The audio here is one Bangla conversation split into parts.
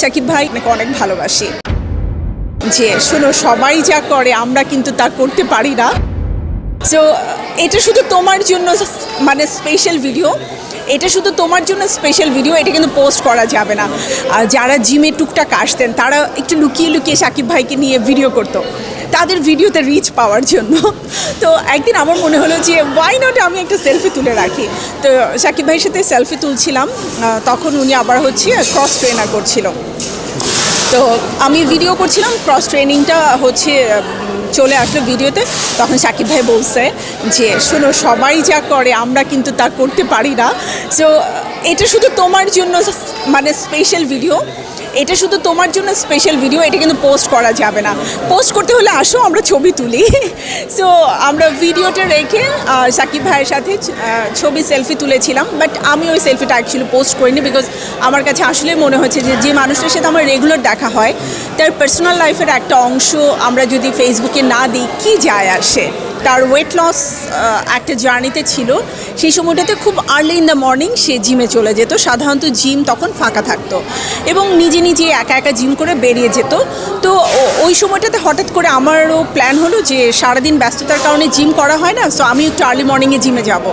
সাকিব ভাই অনেক ভালোবাসি। যে, শোনো, সবাই যা করে, আমরা কিন্তু তা করতে পারি না। সো এটা শুধু তোমার জন্য মানে স্পেশাল ভিডিও এটা শুধু তোমার জন্য স্পেশাল ভিডিও এটা কিন্তু পোস্ট করা যাবে না। যারা জিমে টুকটাক আসতেন, তারা একটু লুকিয়ে লুকিয়ে সাকিব ভাইকে নিয়ে ভিডিও করতো। তাদের ভিডিওতে রিচ পাওয়ার জন্য। তো একদিন আমার মনে হলো যে ওয়াই নট আমি একটা সেলফি তুলে রাখি? তো সাকিব ভাইয়ের সাথে সেলফি তুলছিলাম তখন উনি আবার হচ্ছে ক্রস ট্রেনার করছিল। তো আমি ভিডিও করছিলাম ক্রস ট্রেনিংটা হচ্ছে চলে আসলো ভিডিওতে তখন সাকিব ভাই বলছে যে, শোনো, সবাই যা করে, আমরা কিন্তু তা করতে পারি না। সো এটা শুধু তোমার জন্য মানে স্পেশাল ভিডিও এটা শুধু তোমার জন্য স্পেশাল ভিডিও এটা কিন্তু পোস্ট করা যাবে না। পোস্ট করতে হলে আসো, আমরা ছবি তুলি। সো আমরা ভিডিওটা রেখে সাকিব ভাইয়ের সাথে ছবি সেলফি তুলেছিলাম বাট আমি ওই সেলফিটা অ্যাকচুয়ালি পোস্ট করিনি বিকজ আমার কাছে আসলে মনে হচ্ছে যে যে মানুষটার সাথে আমার রেগুলার দেখা হয়, তার পার্সোনাল লাইফের একটা অংশ আমরা যদি ফেসবুকে না দিই, কী যায় আসে? তার ওয়েট লস একটা জার্নিতে ছিল। সেই সময়টাতে খুব আর্লি ইন দ্য মর্নিং সে জিমে চলে যেত। সাধারণত জিম তখন ফাঁকা থাকতো এবং নিজে নিজে একা একা জিম করে বেরিয়ে যেত। তো ওই সময়টাতে হঠাৎ করে আমারও প্ল্যান হলো যে সারাদিন ব্যস্ততার কারণে জিম করা হয় না সো আমি একটু আর্লি মর্নিংয়ে জিমে যাব।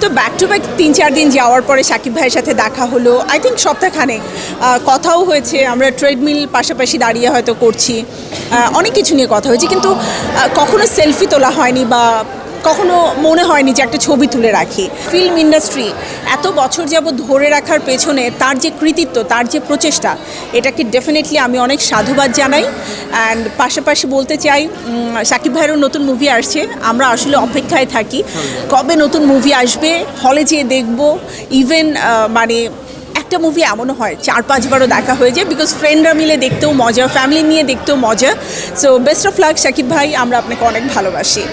তো ব্যাক টু ব্যাক তিন চার দিন যাওয়ার পরে সাকিব ভাইয়ের সাথে দেখা হলো। আই থিঙ্ক সপ্তাহখানে কথাও হয়েছে, আমরা ট্রেডমিল পাশাপাশি দাঁড়িয়ে হয়তো করছি। অনেক কিছু নিয়ে কথা হয়েছে, কিন্তু কখনো সেলফি তোলা হয়নি বা কখনো মনে হয়নি যে একটা ছবি তুলে রাখি। ফিল্ম ইন্ডাস্ট্রি এত বছর যাবৎ ধরে রাখার পেছনে তার যে কৃতিত্ব, তার যে প্রচেষ্টা, এটাকে ডেফিনেটলি আমি অনেক সাধুবাদ জানাই। অ্যান্ড পাশাপাশি বলতে চাই সাকিব ভাইয়েরও নতুন মুভি আসছে। আমরা আসলে অপেক্ষায় থাকি। কবে নতুন মুভি আসবে? হলে যেয়ে দেখব। ইভেন মানে একটা মুভি এমনও হয়, চার পাঁচবারও দেখা হয়ে যায়। বিকজ ফ্রেন্ডরা মিলে দেখতেও মজা ফ্যামিলি নিয়ে দেখতেও মজা। So best of luck Sakib ভাই। আমরা আপনাকে অনেক ভালোবাসি।